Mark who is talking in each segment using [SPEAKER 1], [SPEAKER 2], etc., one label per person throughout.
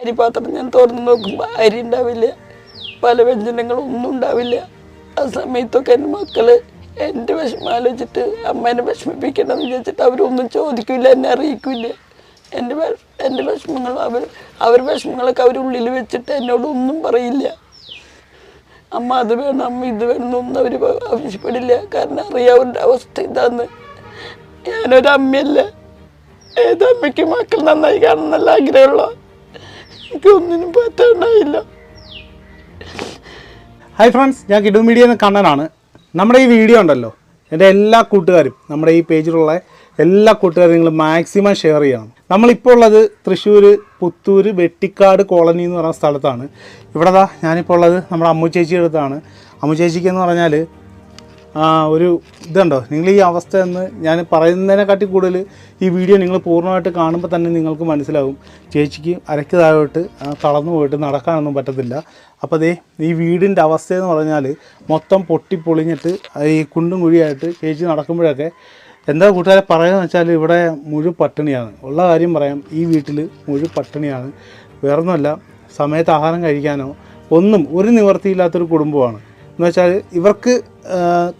[SPEAKER 1] അരിപാത്രം ഞാൻ തുറന്ന് നോക്കുമ്പോൾ അരി ഉണ്ടാവില്ല. പല വ്യഞ്ജനങ്ങളും ഒന്നും ഉണ്ടാവില്ല. ആ സമയത്തൊക്കെ എന്റെ മക്കൾ എന്റെ വിഷമം ആലോചിച്ചിട്ട് അമ്മേനെ വിഷമിപ്പിക്കണമെന്ന് വിചാരിച്ചിട്ട് അവരൊന്നും ചോദിക്കില്ല എന്നെ അറിയിക്കില്ല. എന്റെ എന്റെ വിഷമങ്ങൾ അവർ അവർ വിഷമങ്ങളൊക്കെ അവരുള്ളിൽ വെച്ചിട്ട് എന്നോടൊന്നും പറയില്ല. അമ്മ അത് വേണം അമ്മ ഇത് വേണം എന്നൊന്നും അവർ ആവശ്യപ്പെടില്ല. കാരണം അറിയാവുന്ന അവസ്ഥ ഇതാന്ന്. ഞാനൊരു അമ്മയല്ല. ഏതമ്മയ്ക്ക് മക്കൾ നന്നായി കാണുന്നല്ല നല്ല ആഗ്രഹമുള്ള എനിക്കൊന്നിനും പറ്റാണ്ടായില്ല.
[SPEAKER 2] ഹായ് ഫ്രണ്ട്സ് ഞാൻ കിഡു മീഡിയ എന്ന കണ്ണനാണ്. നമ്മുടെ ഈ വീഡിയോ ഉണ്ടല്ലോ. എന്റെ എല്ലാ കൂട്ടുകാരും നമ്മുടെ ഈ പേജിലുള്ള എല്ലാ കൂട്ടുകാരും നിങ്ങൾ മാക്സിമം ഷെയർ ചെയ്യണം. നമ്മളിപ്പോൾ ഉള്ളത് തൃശ്ശൂർ പുത്തൂർ വെട്ടിക്കാട് കോളനി എന്ന് പറയുന്ന സ്ഥലത്താണ്. ഇവിടെ ദാ ഞാനിപ്പോൾ ഉള്ളത് നമ്മുടെ അമ്മു ചേച്ചിയുടെ അടുത്താണ്. അമ്മു ചേച്ചിക്ക് എന്ന് പറഞ്ഞാൽ ഒരു ഇതുണ്ടോ? നിങ്ങൾ ഈ അവസ്ഥ എന്ന് ഞാൻ പറയുന്നതിനെക്കാട്ടി കൂടുതൽ ഈ വീഡിയോ നിങ്ങൾ പൂർണമായിട്ട് കാണുമ്പോൾ തന്നെ നിങ്ങൾക്ക് മനസ്സിലാവും. ചേച്ചിക്ക് അരയ്ക്ക് താഴോട്ട് തളർന്നു പോയിട്ട് നടക്കാനൊന്നും പറ്റത്തില്ല. അപ്പോൾ അതേ ഈ വീടിന്റെ അവസ്ഥയെന്ന് പറഞ്ഞാൽ മൊത്തം പൊട്ടി പൊളിഞ്ഞിട്ട് ഈ കുണ്ടും കുഴിയായിട്ട് ചേച്ചി നടക്കുമ്പോഴൊക്കെ എന്താ കൂട്ടുകാരെ പറയുന്നത് വെച്ചാൽ ഇവിടെ മുഴു പട്ടിണിയാണ്. ഉള്ള കാര്യം പറയാം ഈ വീട്ടിൽ മുഴു പട്ടിണിയാണ്. വേറൊന്നുമല്ല സമയത്ത് ആഹാരം കഴിക്കാനോ ഒന്നും ഒരു നിവർത്തിയില്ലാത്തൊരു കുടുംബമാണ്. എന്ന് വെച്ചാൽ ഇവർക്ക്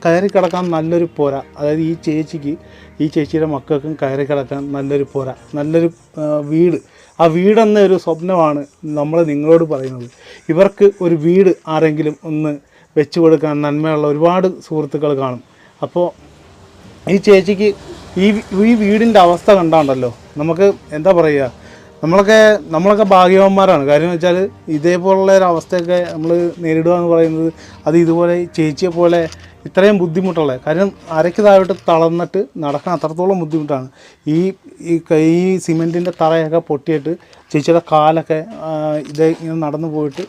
[SPEAKER 2] കയറി കിടക്കാൻ നല്ലൊരു പോര. അതായത് ഈ ചേച്ചിക്ക് ഈ ചേച്ചിയുടെ മക്കൾക്കും കയറി കിടക്കാൻ നല്ലൊരു പോര. നല്ലൊരു വീട്. ആ വീടെന്ന ഒരു സ്വപ്നമാണ് നമ്മൾ നിങ്ങളോട് പറയുന്നത്. ഇവർക്ക് ഒരു വീട് ആരെങ്കിലും ഒന്ന് വെച്ചു കൊടുക്കാൻ നന്മയുള്ള ഒരുപാട് സുഹൃത്തുക്കൾ കാണും. അപ്പോൾ ഈ ചേച്ചിക്ക് ഈ ഈ വീടിന്റെ അവസ്ഥ കണ്ടാണ്ടല്ലോ? നമുക്ക് എന്താ പറയുക നമ്മളൊക്കെ നമ്മളൊക്കെ ഭാഗ്യവാന്മാരാണ്. കാര്യം വെച്ചാൽ ഇതേപോലുള്ള ഒരു അവസ്ഥയൊക്കെ നമ്മൾ നേരിടുക എന്ന് പറയുന്നത് അത് ഇതുപോലെ ചേച്ചിയെ പോലെ ഇത്രയും ബുദ്ധിമുട്ടുള്ള കാര്യം അരയ്ക്ക് താഴോട്ട് തളർന്നിട്ട് നടക്കാൻ അത്രത്തോളം ബുദ്ധിമുട്ടാണ്. ഈ ഈ ഈ സിമെന്റിന്റെ തറയൊക്കെ പൊട്ടിയിട്ട് ചേച്ചിയുടെ കാലൊക്കെ ഇത് ഇങ്ങനെ നടന്നു പോയിട്ട്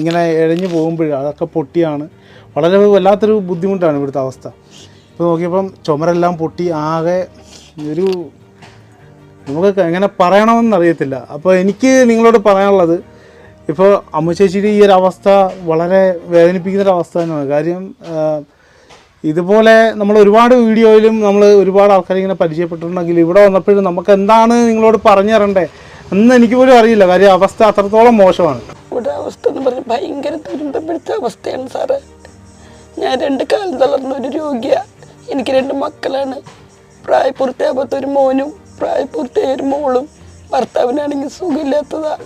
[SPEAKER 2] ഇങ്ങനെ ഇഴഞ്ഞു പോകുമ്പോൾ അതൊക്കെ പൊട്ടിയാണ്. വളരെ വല്ലാത്തൊരു ബുദ്ധിമുട്ടാണ് ഇവിടുത്തെ അവസ്ഥ. ഇപ്പോൾ നോക്കിയപ്പം ചുമരെല്ലാം പൊട്ടി ആകെ ഒരു നമുക്ക് എങ്ങനെ പറയണമെന്ന് അറിയത്തില്ല. അപ്പോൾ എനിക്ക് നിങ്ങളോട് പറയാനുള്ളത് ഇപ്പോൾ അമ്മ ചേച്ചിയുടെ ഈ ഒരു അവസ്ഥ വളരെ വേദനിപ്പിക്കുന്ന ഒരു അവസ്ഥ തന്നെയാണ്. കാര്യം ഇതുപോലെ നമ്മൾ ഒരുപാട് വീഡിയോയിലും നമ്മൾ ഒരുപാട് ആൾക്കാരെ ഇങ്ങനെ പരിചയപ്പെട്ടിട്ടുണ്ടെങ്കിൽ ഇവിടെ വന്നപ്പോഴും നമുക്ക് എന്താണ് നിങ്ങളോട് പറഞ്ഞു തരണ്ടേ എന്ന് എനിക്ക് പോലും അറിയില്ല. കാര്യം അവസ്ഥ അത്രത്തോളം മോശമാണ്.
[SPEAKER 1] ഇവിടെ അവസ്ഥ എന്ന് പറഞ്ഞാൽ ഭയങ്കര ദുരന്തം അവസ്ഥയാണ് സാറേ. ഞാൻ രണ്ട് കാലം തളർന്ന ഒരു രോഗിയാണ് എനിക്ക് രണ്ട് മക്കളാണ്. പ്രായപൂർത്തിയാകാത്ത ഒരു മോനും പ്രായപൂർത്തിയായ മോളും ഭർത്താവിനാണെങ്കിൽ സുഖമില്ലാത്തതാ.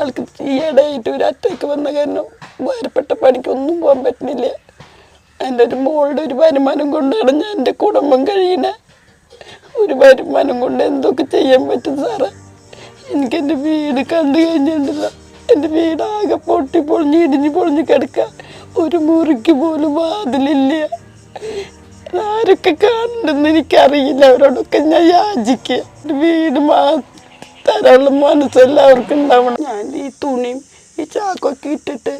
[SPEAKER 1] ആൾക്ക് ഈയിടെയായിട്ട് ഒരു അറ്റാക്ക് വന്ന കാരണം ഭാരപ്പെട്ട പണിക്കൊന്നും പോകാൻ പറ്റുന്നില്ല. എന്റെ ഒരു മോളുടെ ഒരു വരുമാനം കൊണ്ടാണ് ഞാൻ എന്റെ കുടുംബം കഴിയണേ. ഒരു വരുമാനം കൊണ്ട് എന്തൊക്കെ ചെയ്യാൻ പറ്റും സാറേ? എനിക്ക് എന്റെ വീട് കണ്ടു കഴിഞ്ഞിട്ടില്ല. എന്റെ വീടാകെ പൊട്ടി പൊളിഞ്ഞ് ഇടിഞ്ഞ് പൊളിഞ്ഞ് കിടക്കുക ഒരു മുറിക്ക് പോലും വാതിലില്ല. ആരൊക്കെ കണ്ടെന്ന് എനിക്കറിയില്ല. അവരോടൊക്കെ ഞാൻ യാചിക്കുക വീട് മാ തരാനുള്ള മനസ്സെല്ലാവർക്കും ഉണ്ടാവണം. ഞാൻ ഈ തുണിയും ഈ ചാക്കൊക്കെ ഇട്ടിട്ട്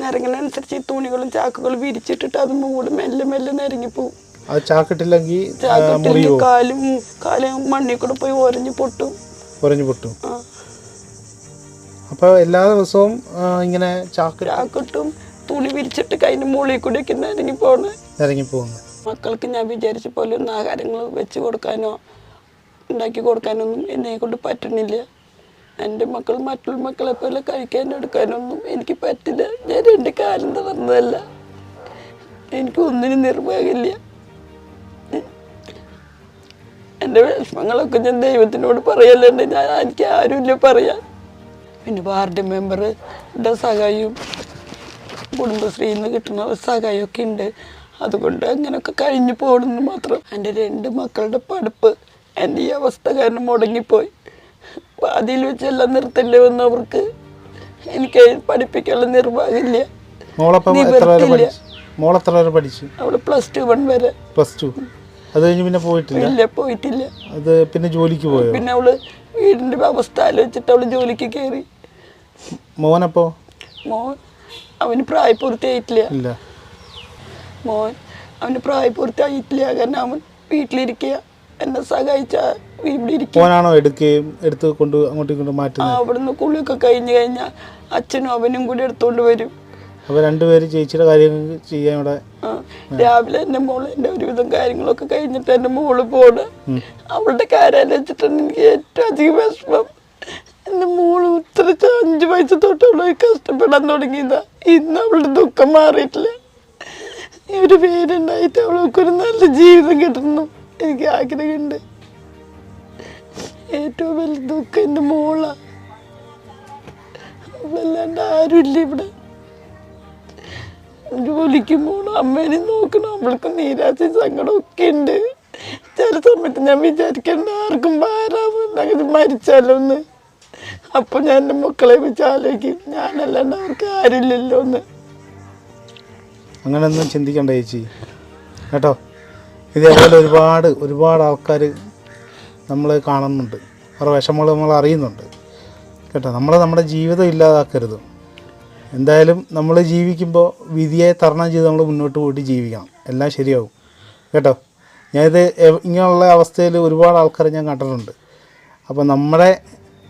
[SPEAKER 1] നിരങ്ങനനുസരിച്ച് ഈ തുണികളും ചാക്കുകളും വിരിച്ചിട്ടിട്ട് അത് മൂട് മെല്ലെ മെല്ലെ നിരങ്ങിപ്പോവും
[SPEAKER 2] ചാക്കിട്ടില്ലെങ്കിൽ
[SPEAKER 1] ചാക്കിട്ടില്ലെങ്കിൽ കാലും കാലും മണ്ണിൽ കൂടെ പോയി ഒരഞ്ഞു പൊട്ടും.
[SPEAKER 2] ഒരഞ്ഞു പൊട്ടും. അപ്പോൾ എല്ലാ ദിവസവും ഇങ്ങനെ ചാക്ക്
[SPEAKER 1] ചാക്കിട്ടും തുണി വിരിച്ചിട്ട് കൈന്റെ മുകളിൽ കൂടെ ഒക്കെ നിരങ്ങി പോണേ.
[SPEAKER 2] ഇറങ്ങി പോകുന്നു
[SPEAKER 1] മക്കൾക്ക് ഞാൻ വിചാരിച്ച പോലെ ഒന്നും ആഹാരങ്ങൾ വെച്ച് കൊടുക്കാനോ ഉണ്ടാക്കി കൊടുക്കാനൊന്നും എന്നെ കൊണ്ട് പറ്റണില്ല എന്റെ മക്കൾ മറ്റുള്ള മക്കളെ പോലെ കഴിക്കാനും എടുക്കാനൊന്നും എനിക്ക് പറ്റില്ല. ഞാൻ രണ്ട് കാലം തളർന്നതല്ല. എനിക്ക് ഒന്നിനും നിർവാഹമില്ല. എന്റെ വിഷമങ്ങളൊക്കെ ഞാൻ ദൈവത്തിനോട് പറയലുണ്ട്. ഞാൻ എനിക്ക് ആരുമില്ല പറയാൻ. പിന്നെ വാർഡ് മെമ്പറുടെ സഹായവും കുടുംബശ്രീയിൽ നിന്ന് കിട്ടുന്ന സഹായമൊക്കെ ഉണ്ട്. അതുകൊണ്ട് അങ്ങനെയൊക്കെ കഴിഞ്ഞു പോകണമെന്ന് മാത്രം. എന്റെ രണ്ട് മക്കളുടെ പഠിപ്പ് എന്റെ ഈ അവസ്ഥ കാരണം മുടങ്ങിപ്പോയി. പാതിയിൽ വെച്ചെല്ലാം നിർത്തേണ്ടി വന്നു അവർക്ക്? എനിക്ക് പഠിപ്പിക്കാനുള്ള നിർവാഹമില്ല.
[SPEAKER 2] പഠിച്ചു?
[SPEAKER 1] അവൾ പ്ലസ് ടു വൺ വരെ.
[SPEAKER 2] Plus two. അത് കഴിഞ്ഞ് പിന്നെ പോയിട്ടില്ല?
[SPEAKER 1] ഇല്ല പോയിട്ടില്ല.
[SPEAKER 2] അത് പിന്നെ ജോലിക്ക് പോയോ?
[SPEAKER 1] പിന്നെ അവൾ വീടിന്റെ അവസ്ഥ ആലോചിച്ചിട്ട് അവൾ ജോലിക്ക് കയറി.
[SPEAKER 2] മോനപ്പോ
[SPEAKER 1] മോൻ അവന് പ്രായപൂർത്തിയായിട്ടില്ല.
[SPEAKER 2] ഇല്ല.
[SPEAKER 1] മോൻ അവന് പ്രായപൂർത്തിയായിട്ടില്ല കാരണം അവൻ വീട്ടിലിരിക്കുക എന്നെ സഹായിച്ച
[SPEAKER 2] ഫോനാണോ എടുക്കുകയും എടുത്ത് കൊണ്ട് അങ്ങോട്ടും ഇങ്ങോട്ടും മാറ്റുന്നത്?
[SPEAKER 1] അവിടുന്ന് കുളിയൊക്കെ കഴിഞ്ഞ് കഴിഞ്ഞാൽ അച്ഛനും അവനും കൂടി എടുത്തോണ്ട് വരും.
[SPEAKER 2] അപ്പോൾ രണ്ടുപേരും ചേച്ചിയുടെ കാര്യങ്ങൾ ചെയ്യാൻ ഇവിടെ
[SPEAKER 1] രാവിലെ എന്റെ മോൾ എന്റെ ഒരുവിധം കാര്യങ്ങളൊക്കെ കഴിഞ്ഞിട്ട് എന്റെ മോൾ പോണ്. അവളുടെ കാര്യം വെച്ചിട്ടാണ് എനിക്ക് ഏറ്റവും അധികം വിഷമം. എന്റെ മോൾ ഉത്തരച്ച അഞ്ച് വയസ്സ് തൊട്ടുള്ള കഷ്ടപ്പെടാൻ തുടങ്ങിയതാ. ഇന്ന് അവളുടെ ദുഃഖം മാറിയിട്ടില്ല. ഒരു പേരുണ്ടായിട്ട് അവൾക്കൊരു നല്ല ജീവിതം കിട്ടണം. എനിക്ക് ആഗ്രഹമുണ്ട്. ഏറ്റവും വലിയ ദുഃഖം എന്റെ മോളാണ് ആരുമില്ല ഇവിടെ. ജോലിക്ക് പോകണം അമ്മേനെ നോക്കണം. അവൾക്ക് നീരാശയും സങ്കടം ഒക്കെ ഉണ്ട്. ചില സമയത്ത് ഞാൻ വിചാരിക്കേണ്ട ആർക്കും ഭാരാവുന്ന അങ്ങനെ മരിച്ചാലോ എന്ന്. അപ്പൊ ഞാൻ എന്റെ മക്കളെ വെച്ച് ആലോചിക്കും. ഞാനല്ലാണ്ട് അവർക്ക് ആരില്ലല്ലോ എന്ന്.
[SPEAKER 2] അങ്ങനെയൊന്നും ചിന്തിക്കണ്ട ചേച്ചി. കേട്ടോ? ഇതേപോലെ ഒരുപാട് ഒരുപാട് ആൾക്കാർ നമ്മൾ കാണുന്നുണ്ട്. അവരുടെ വിഷമങ്ങൾ നമ്മൾ അറിയുന്നുണ്ട്. കേട്ടോ? നമ്മൾ നമ്മുടെ ജീവിതം ഇല്ലാതാക്കരുത്. എന്തായാലും നമ്മൾ ജീവിക്കുമ്പോൾ വിധിയെ തരണം ചെയ്ത് നമ്മൾ മുന്നോട്ട് പോയിട്ട് ജീവിക്കണം. എല്ലാം ശരിയാവും. കേട്ടോ? ഞാനിത് ഇങ്ങനെയുള്ള അവസ്ഥയിൽ ഒരുപാട് ആൾക്കാരെ ഞാൻ കണ്ടിട്ടുണ്ട്. അപ്പോൾ നമ്മുടെ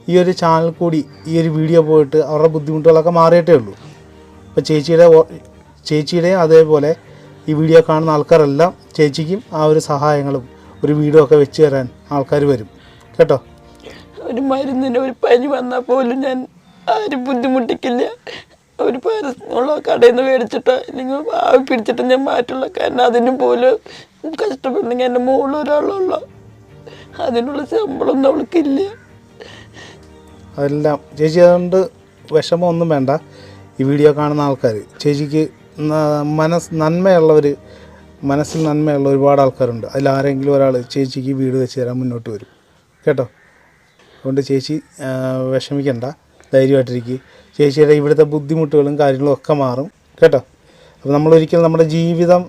[SPEAKER 2] ഈ ഒരു ചാനൽ കൂടി ഈ ഒരു വീഡിയോ പോയിട്ട് അവരുടെ ബുദ്ധിമുട്ടുകളൊക്കെ മാറിയിട്ടേ ഉള്ളൂ. അപ്പോൾ ചേച്ചിയുടെ ചേച്ചിയുടെയും അതേപോലെ ഈ വീഡിയോ കാണുന്ന ആൾക്കാരെല്ലാം ചേച്ചിക്കും ആ ഒരു സഹായങ്ങളും ഒരു വീഡിയോ ഒക്കെ വെച്ച് തരാൻ ആൾക്കാർ വരും. കേട്ടോ?
[SPEAKER 1] ഒരു മരുന്നിന് ഒരു പനി വന്നാൽ പോലും ഞാൻ ആരും ബുദ്ധിമുട്ടിക്കില്ല. ഒരു പാരസെറ്റമോളോ കടയിൽ നിന്ന് മേടിച്ചിട്ടോ അല്ലെങ്കിൽ ആവി പിടിച്ചിട്ട് ഞാൻ മാറ്റുള്ള കാരണം അതിന് പോലും കഷ്ടപ്പെടുന്നെങ്കിൽ എന്റെ മുകളിൽ ഒരാളുള്ള അതിനുള്ള ശമ്പളം അവൾക്കില്ല.
[SPEAKER 2] അതെല്ലാം ചേച്ചി അതുകൊണ്ട് വിഷമമൊന്നും വേണ്ട. ഈ വീഡിയോ കാണുന്ന ആൾക്കാർ ചേച്ചിക്ക് മനസ് നന്മയുള്ളവർ മനസ്സിൽ നന്മയുള്ള ഒരുപാട് ആൾക്കാരുണ്ട്. അതിൽ ആരെങ്കിലും ഒരാൾ ചേച്ചിക്ക് വീട് വെച്ച് തരാൻ മുന്നോട്ട് വരും. കേട്ടോ? അതുകൊണ്ട് ചേച്ചി വിഷമിക്കണ്ട. ധൈര്യമായിട്ടിരിക്കുക ചേച്ചിയുടെ ഇവിടുത്തെ ബുദ്ധിമുട്ടുകളും കാര്യങ്ങളും ഒക്കെ മാറും. കേട്ടോ? അപ്പോൾ നമ്മളൊരിക്കലും നമ്മുടെ ജീവിതം